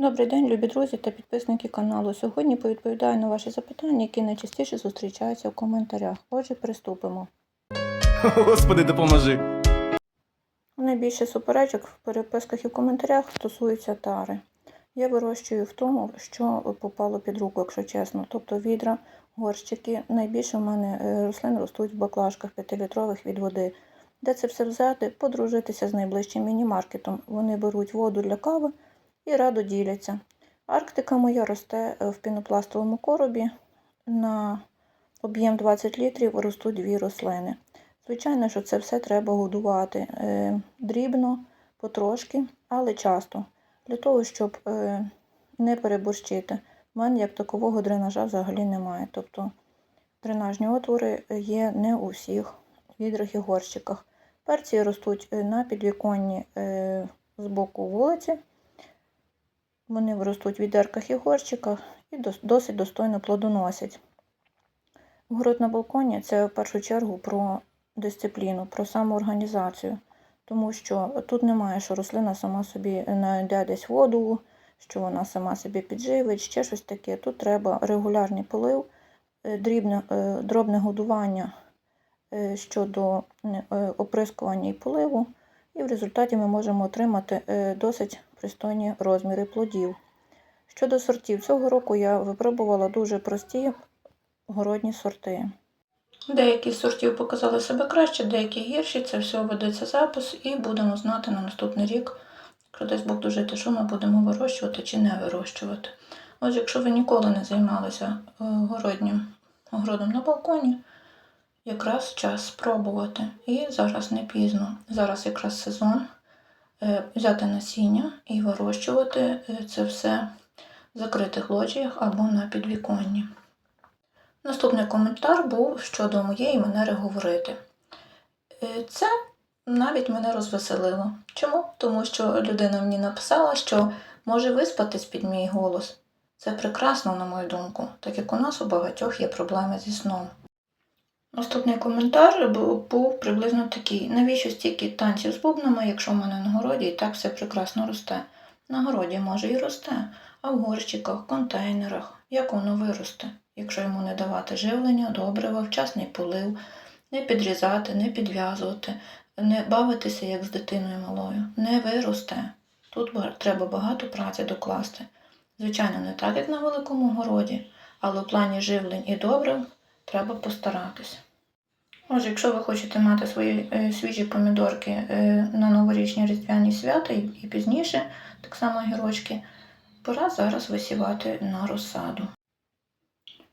Добрий день, любі друзі та підписники каналу. Сьогодні повідповідаю на ваші запитання, які найчастіше зустрічаються в коментарях. Отже, приступимо. Господи, допоможи. Найбільше суперечок в переписках і в коментарях стосується тари. Я вирощую в тому, що попало під руку, якщо чесно. Тобто відра, горщики. Найбільше в мене е, рослин ростуть в баклажках 5-літрових від води. Де це все взяти? Подружитися з найближчим міні-маркетом. Вони беруть воду для кави і радо діляться. Арктика моя росте е, в пінопластовому коробі. На об'єм 20 літрів ростуть дві рослини. Звичайно, що це все треба годувати е, дрібно, потрошки, але часто, для того, щоб е, не переборщити. У мене як такового дренажа взагалі немає. Тобто дренажні отвори є не у всіх відрах і горщиках. Перці ростуть на підвіконні з боку вулиці. Вони ростуть в відерках і горщиках і досить достойно плодоносять. Город на балконі це в першу чергу про дисципліну, про самоорганізацію, тому що тут немає, що рослина сама собі знайде десь воду, що вона сама собі підживить, ще щось таке. Тут треба регулярний полив, е, дрібне, е, дробне годування е, щодо оприскування і поливу, і в результаті ми можемо отримати е, досить пристойні розміри плодів. Щодо сортів, цього року я випробувала дуже прості городні сорти. Деякі з сортів показали себе краще, деякі гірші. Це все ведеться запис, і будемо знати на наступний рік, якщо дасть Бог дожити, що ми будемо вирощувати чи не вирощувати. Отже, якщо ви ніколи не займалися е, городнім огородом на балконі, якраз час спробувати. І зараз не пізно. Зараз якраз сезон е, взяти насіння і вирощувати е, це все в закритих лоджіях або на підвіконні. Наступний коментар був щодо моєї манери говорити. Е, Це навіть мене розвеселило. Чому? Тому що людина мені написала, що може виспатись під мій голос. Це прекрасно, на мою думку, так як у нас у багатьох є проблеми зі сном. Наступний коментар був, приблизно такий: навіщо стільки танців з бубнами, якщо в мене на городі і так все прекрасно росте? На городі може і росте, а в горщиках, контейнерах, як воно виросте, якщо йому не давати живлення, добрива, вчасний полив, не підрізати, не підв'язувати, не бавитися як з дитиною малою, не виросте. Тут треба багато праці докласти. Звичайно, не так, як на великому городі, але в плані живлень і добрив треба постаратись. Отже, якщо ви хочете мати свої е, свіжі помідорки е, на новорічні різдвяні свята і, і пізніше, так само гірочки, пора зараз висівати на розсаду.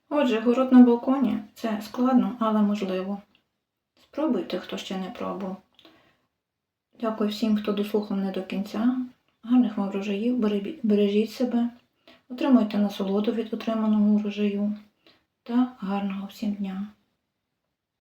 Отже, город на балконі це складно, але можливо. Спробуйте, хто ще не пробував. Дякую всім, хто дослухав мене до кінця. Гарних вам врожаїв, бережіть себе, отримуйте насолоду від отриманого врожаю та гарного всім дня.